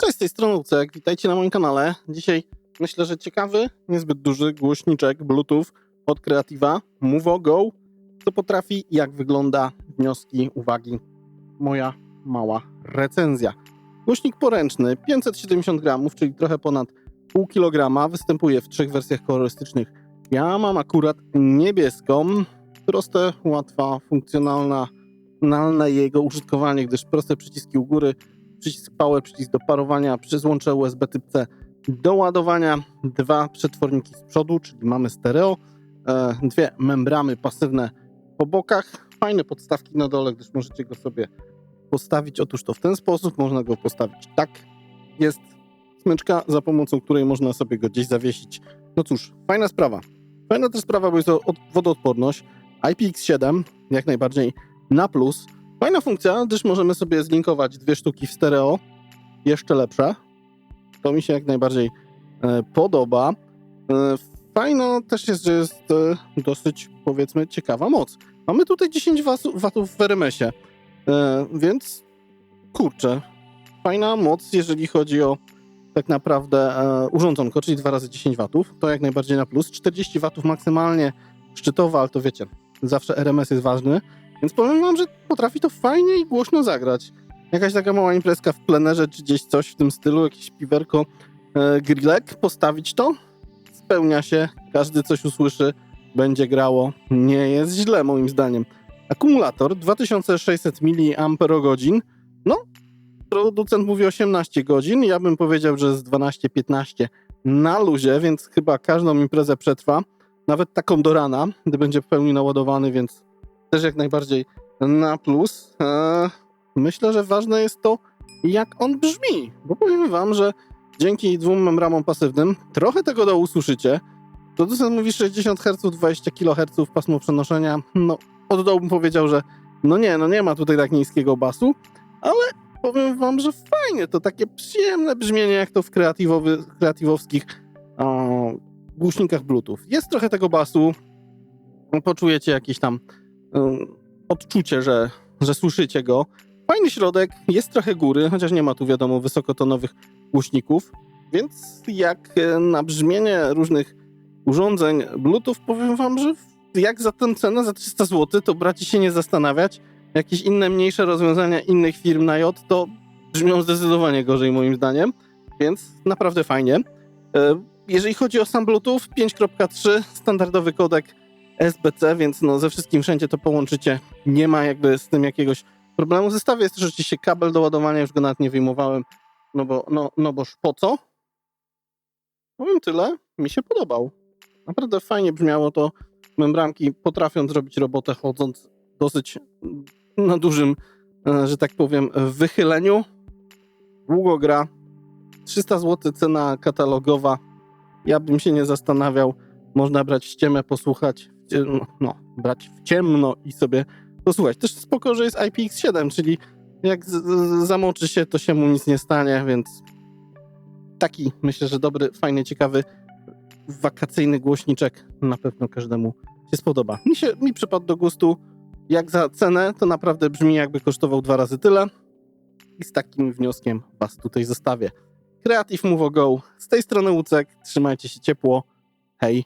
Cześć, z tej strony Lucek, witajcie na moim kanale. Dzisiaj myślę, że ciekawy, niezbyt duży głośniczek Bluetooth od Creativa Movo Go. Co potrafi, jak wygląda, wnioski, uwagi. Moja mała recenzja. Głośnik poręczny, 570 gramów, czyli trochę ponad pół kilograma. Występuje w trzech wersjach kolorystycznych. Ja mam akurat niebieską. Proste, łatwa, funkcjonalna, jego użytkowanie, gdyż proste przyciski u góry, przycisk power, przycisk do parowania, przy USB typ C do ładowania, dwa przetworniki z przodu, czyli mamy stereo, e, dwie membramy pasywne po bokach, fajne podstawki na dole, gdyż możecie go sobie postawić, otóż to w ten sposób, można go postawić tak, jest smyczka, za pomocą której można sobie go gdzieś zawiesić. No cóż, fajna sprawa. Fajna też sprawa, bo jest to od- wodoodporność, IPX7, jak najbardziej na plus, Fajna funkcja, gdyż możemy sobie zlinkować dwie sztuki w stereo, jeszcze lepsze. To mi się jak najbardziej e, podoba. E, też jest, że jest e, dosyć, powiedzmy, ciekawa moc. Mamy tutaj 10 wasu- watów w RMS-ie, e, więc kurczę, fajna moc, jeżeli chodzi o tak naprawdę e, urządzonko, czyli 2 razy 10 watów. To jak najbardziej na plus. 40 watów maksymalnie szczytowa, ale to wiecie, zawsze RMS jest ważny. Więc powiem wam, że potrafi to fajnie i głośno zagrać. Jakaś taka mała imprezka w plenerze, czy gdzieś coś w tym stylu, jakieś piwerko, e, grillek, postawić to, spełnia się, każdy coś usłyszy, będzie grało. Nie jest źle moim zdaniem. Akumulator 2600 mAh, no producent mówi 18 godzin, ja bym powiedział, że z 12-15 na luzie, więc chyba każdą imprezę przetrwa, nawet taką do rana, gdy będzie w pełni naładowany, więc też jak najbardziej na plus. Eee, myślę, że ważne jest to, jak on brzmi, bo powiem wam, że dzięki dwóm membramom pasywnym trochę tego do usłyszycie. Producent mówi 60 Hz, 20 kHz pasmo przenoszenia. No, od dołu bym powiedział, że no nie, no nie ma tutaj tak niskiego basu, ale powiem wam, że fajnie, to takie przyjemne brzmienie, jak to w kreatywowskich o, głośnikach Bluetooth. Jest trochę tego basu, poczujecie jakiś tam odczucie, że, że słyszycie go. Fajny środek, jest trochę góry, chociaż nie ma tu wiadomo wysokotonowych głośników, więc jak e, na brzmienie różnych urządzeń Bluetooth powiem wam, że jak za tę cenę, za 300 zł, to braci się nie zastanawiać. Jakieś inne mniejsze rozwiązania innych firm na J to brzmią zdecydowanie gorzej moim zdaniem, więc naprawdę fajnie. E, Jeżeli chodzi o sam Bluetooth 5.3, standardowy kodek SBC, więc no ze wszystkim wszędzie to połączycie. Nie ma jakby z tym jakiegoś problemu. Zestawie jest też oczywiście kabel do ładowania, już go nawet nie wyjmowałem, no bo, no, no boż po co? Powiem tyle, mi się podobał. Naprawdę fajnie brzmiało to. Membranki potrafią zrobić robotę chodząc dosyć na dużym, e, że tak powiem, wychyleniu. Długo gra. 300 zł cena katalogowa. Ja bym się nie zastanawiał. Można brać w ciemę, posłuchać, no, no, brać w ciemno i sobie posłuchać. Też spoko, że jest IPX7, czyli jak zamoczy się, to się mu nic nie stanie, więc taki myślę, że dobry, fajny, ciekawy, wakacyjny głośniczek na pewno każdemu się spodoba. Mi, się, mi przypadł do gustu, jak za cenę, to naprawdę brzmi jakby kosztował dwa razy tyle i z takim wnioskiem was tutaj zostawię. Creative Move Go, z tej strony Łucek, trzymajcie się ciepło, hej!